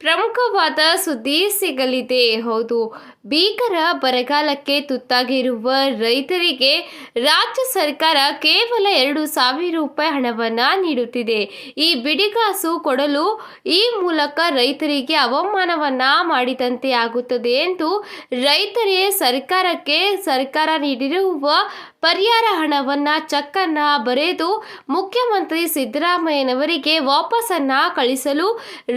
ಪ್ರಮುಖವಾದ ಸುದ್ದಿ ಸಿಗಲಿದೆ. ಹೌದು ಭೀಕರ ಬರಗಾಲಕ್ಕೆ ತುತ್ತಾಗಿರುವ ರೈತರಿಗೆ ರಾಜ್ಯ ಸರ್ಕಾರ ಕೇವಲ ಎರಡು ಸಾವಿರ ರೂಪಾಯಿ ಹಣವನ್ನು ನೀಡುತ್ತಿದೆ. ಈ ಬಿಡಿಗಾಸು ಕೊಡಲು ಈ ಮೂಲಕ ರೈತರಿಗೆ ಅವಮಾನವನ್ನು ಮಾಡಿದಂತೆ ಆಗುತ್ತದೆ ಎಂದು ರೈತರೇ ಸರ್ಕಾರಕ್ಕೆ ಸರ್ಕಾರ ನೀಡಿರುವ ಪರಿಹಾರ ಹಣವನ್ನು ಚೆಕ್ಕನ್ನ ಬರೆದು ಮುಖ್ಯಮಂತ್ರಿ ಸಿದ್ದರಾಮಯ್ಯನವರಿಗೆ ವಾಪಸನ್ನು ಕಳಿಸಲು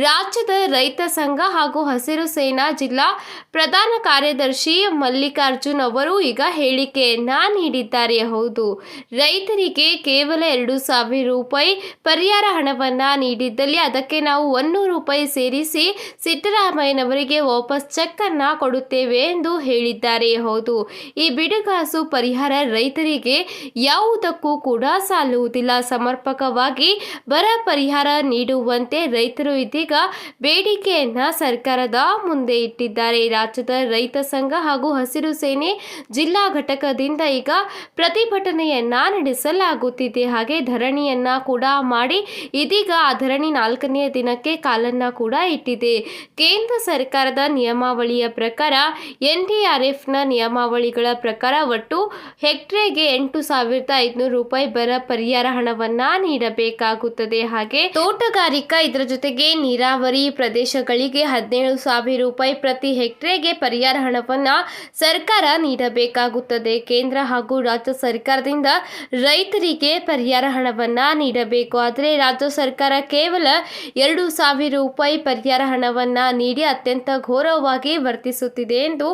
ರಾಜ್ಯದ ರೈತ ಸಂಘ ಹಾಗೂ ಹಸಿರು ಸೇನಾ ಜಿಲ್ಲಾ ಪ್ರಧಾನ ಕಾರ್ಯದರ್ಶಿ ಮಲ್ಲಿಕಾರ್ಜುನ್ ಅವರು ಈಗ ಹೇಳಿಕೆಯನ್ನ ನೀಡಿದ್ದಾರೆ. ಹೌದು, ರೈತರಿಗೆ ಕೇವಲ ಎರಡು ಸಾವಿರ ರೂಪಾಯಿ ಪರಿಹಾರ ಹಣವನ್ನ ನೀಡಿದ್ದಲ್ಲಿ ಅದಕ್ಕೆ ನಾವು ಒನ್ನೂರು ರೂಪಾಯಿ ಸೇರಿಸಿ ಸಿದ್ದರಾಮಯ್ಯನವರಿಗೆ ವಾಪಸ್ ಚೆಕ್ ಕೊಡುತ್ತೇವೆ ಎಂದು ಹೇಳಿದ್ದಾರೆ. ಹೌದು, ಈ ಬಿಡುಗಾಸು ಪರಿಹಾರ ರೈತರಿಗೆ ಯಾವುದಕ್ಕೂ ಕೂಡ ಸಾಲುವುದಿಲ್ಲ. ಸಮರ್ಪಕವಾಗಿ ಬರ ಪರಿಹಾರ ನೀಡುವಂತೆ ರೈತರು ಇದೀಗ ಬೇಡಿಕೆಯನ್ನ ಸರ್ಕಾರದ ಮುಂದೆ ಇಟ್ಟಿದ್ದಾರೆ. ರಾಜ್ಯದ ರೈತ ಸಂಘ ಹಾಗೂ ಹಸಿರು ಸೇನೆ ಜಿಲ್ಲಾ ಘಟಕದಿಂದ ಈಗ ಪ್ರತಿಭಟನೆಯನ್ನ ನಡೆಸಲಾಗುತ್ತಿದೆ. ಹಾಗೆ ಧರಣಿಯನ್ನ ಕೂಡ ಮಾಡಿ ಇದೀಗ ಆ ಧರಣಿ ನಾಲ್ಕನೆಯ ದಿನಕ್ಕೆ ಕಾಲನ್ನ ಕೂಡ ಇಟ್ಟಿದೆ. ಕೇಂದ್ರ ಸರ್ಕಾರದ ನಿಯಮಾವಳಿಯ ಪ್ರಕಾರ ಎನ್ಡಿಆರ್ಎಫ್ನ ನಿಯಮಾವಳಿಗಳ ಪ್ರಕಾರ ಒಟ್ಟು ಹೆಕ್ಟ್ರೆಗೆ ಎಂಟು ಸಾವಿರದ ಐದುನೂರು ರೂಪಾಯಿ ಬರ ಪರಿಹಾರ ಹಣವನ್ನ ನೀಡಬೇಕಾಗುತ್ತದೆ. ಹಾಗೆ ತೋಟಗಾರಿಕಾ ಇದರ ಜೊತೆಗೆ ನೀರಾವರಿ ಪ್ರದೇಶಗಳಿಗೆ ಹದಿನೇಳು ಸಾವಿರ ರೂಪಾಯಿ ಪ್ರತಿ ಹೆಕ್ಟೇರ್ಗೆ ಪರಿಹಾರ ಹಣವನ್ನು ಸರ್ಕಾರ ನೀಡಬೇಕಾಗುತ್ತದೆ. ಕೇಂದ್ರ ಹಾಗೂ ರಾಜ್ಯ ಸರ್ಕಾರದಿಂದ ರೈತರಿಗೆ ಪರಿಹಾರ ಹಣವನ್ನು ನೀಡಬೇಕು. ಆದರೆ ರಾಜ್ಯ ಸರ್ಕಾರ ಕೇವಲ ಎರಡು ಸಾವಿರ ರೂಪಾಯಿ ಪರಿಹಾರ ಹಣವನ್ನು ನೀಡಿ ಅತ್ಯಂತ ಘೋರವಾಗಿ ವರ್ತಿಸುತ್ತಿದೆ ಎಂದು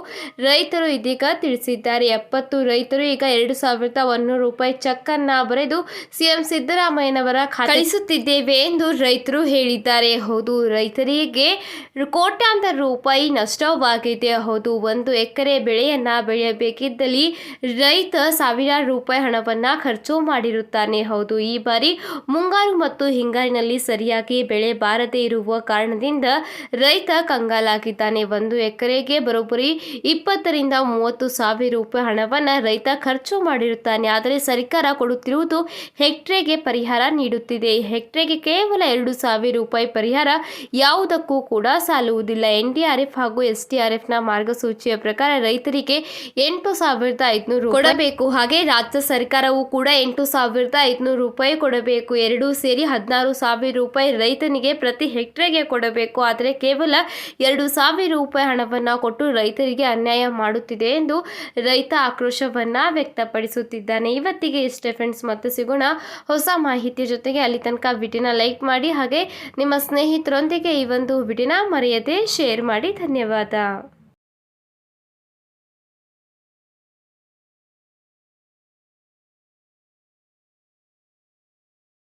ರೈತರು ಇದೀಗ ತಿಳಿಸಿದ್ದಾರೆ. ಎಪ್ಪತ್ತು ರೈತರು ಈಗ ಎರಡು ಸಾವಿರದ ಒಂದೂರು ರೂಪಾಯಿ ಚೆಕ್ ಅನ್ನ ಬರೆದು ಸಿಎಂ ಸಿದ್ದರಾಮಯ್ಯನವರ ಕಳಿಸುತ್ತಿದ್ದೇವೆ ಎಂದು ರೈತರು ಹೇಳಿದ್ದಾರೆ. ಹೌದು, ರೈತರಿಗೆ ಕೋಟ್ಯಾಂತರ ರೂಪಾಯಿ ನಷ್ಟವಾಗಿದೆ ಹೌದು, ಒಂದು ಎಕರೆ ಬೆಳೆಯನ್ನು ಬೆಳೆಯಬೇಕಿದ್ದಲ್ಲಿ ರೈತ ಸಾವಿರಾರು ರೂಪಾಯಿ ಹಣವನ್ನು ಖರ್ಚು ಮಾಡಿರುತ್ತಾನೆ. ಹೌದು, ಈ ಬಾರಿ ಮುಂಗಾರು ಮತ್ತು ಹಿಂಗಾರಿನಲ್ಲಿ ಸರಿಯಾಗಿ ಬೆಳೆ ಬಾರದೇ ಇರುವ ಕಾರಣದಿಂದ ರೈತ ಕಂಗಾಲಾಗಿದ್ದಾನೆ. ಒಂದು ಎಕರೆಗೆ ಬರೋಬ್ಬರಿ ಇಪ್ಪತ್ತರಿಂದ ಮೂವತ್ತು ಸಾವಿರ ರೂಪಾಯಿ ಹಣವನ್ನು ರೈತ ಖರ್ಚು ಮಾಡಿರುತ್ತಾನೆ. ಆದರೆ ಸರ್ಕಾರ ಕೊಡುತ್ತಿರುವುದು ಹೆಕ್ಟ್ರೆಗೆ ಪರಿಹಾರ ನೀಡುತ್ತಿದೆ. ಹೆಕ್ಟ್ರೆಗೆ ಕೇವಲ ಎರಡು ಸಾವಿರ ರೂಪಾಯಿ ಪರಿಹಾರ ಯಾವುದಕ್ಕೂ ಕೂಡ ಸಾಲುವುದಿಲ್ಲ. ಎನ್ ಡಿ ಆರ್ ಎಫ್ ಹಾಗೂ ಎಸ್ ಡಿ ಆರ್ ಎಫ್ನ ಮಾರ್ಗಸೂಚಿಯ ಪ್ರಕಾರ ರೈತರಿಗೆ ಎಂಟು ಸಾವಿರದ ಐದುನೂರು ಕೊಡಬೇಕು. ಹಾಗೆ ರಾಜ್ಯ ಸರ್ಕಾರವು ಕೂಡ ಎಂಟು ಸಾವಿರದ ಐದುನೂರು ರೂಪಾಯಿ ಕೊಡಬೇಕು. ಎರಡೂ ಸೇರಿ ಹದಿನಾರು ಸಾವಿರ ರೂಪಾಯಿ ರೈತನಿಗೆ ಪ್ರತಿ ಹೆಕ್ಟೇರ್ಗೆ ಕೊಡಬೇಕು. ಆದರೆ ಕೇವಲ ಎರಡು ಸಾವಿರ ರೂಪಾಯಿ ಹಣವನ್ನು ಕೊಟ್ಟು ರೈತರಿಗೆ ಅನ್ಯಾಯ ಮಾಡುತ್ತಿದೆ ಎಂದು ರೈತ ಆಕ್ರೋಶವನ್ನ ವ್ಯಕ್ತಪಡಿಸುತ್ತಿದ್ದಾನೆ. ಇವತ್ತಿಗೆ ಇಷ್ಟೇ ಫ್ರೆಂಡ್ಸ್, ಮತ್ತೆ ಸಿಗೋಣ ಹೊಸ ಮಾಹಿತಿಯ ಜೊತೆಗೆ. ಅಲ್ಲಿ ತನಕ ವಿಡಿಯೋನ ಲೈಕ್ ಮಾಡಿ, ಹಾಗೆ ನಿಮ್ಮ ಸ್ನೇಹಿತರೊಂದಿಗೆ ಈ ಒಂದು ವಿಡಿಯೋನ ಮರೆಯದೆ ಶೇರ್ ಮಾಡಿ ಧನ್ಯವಾದ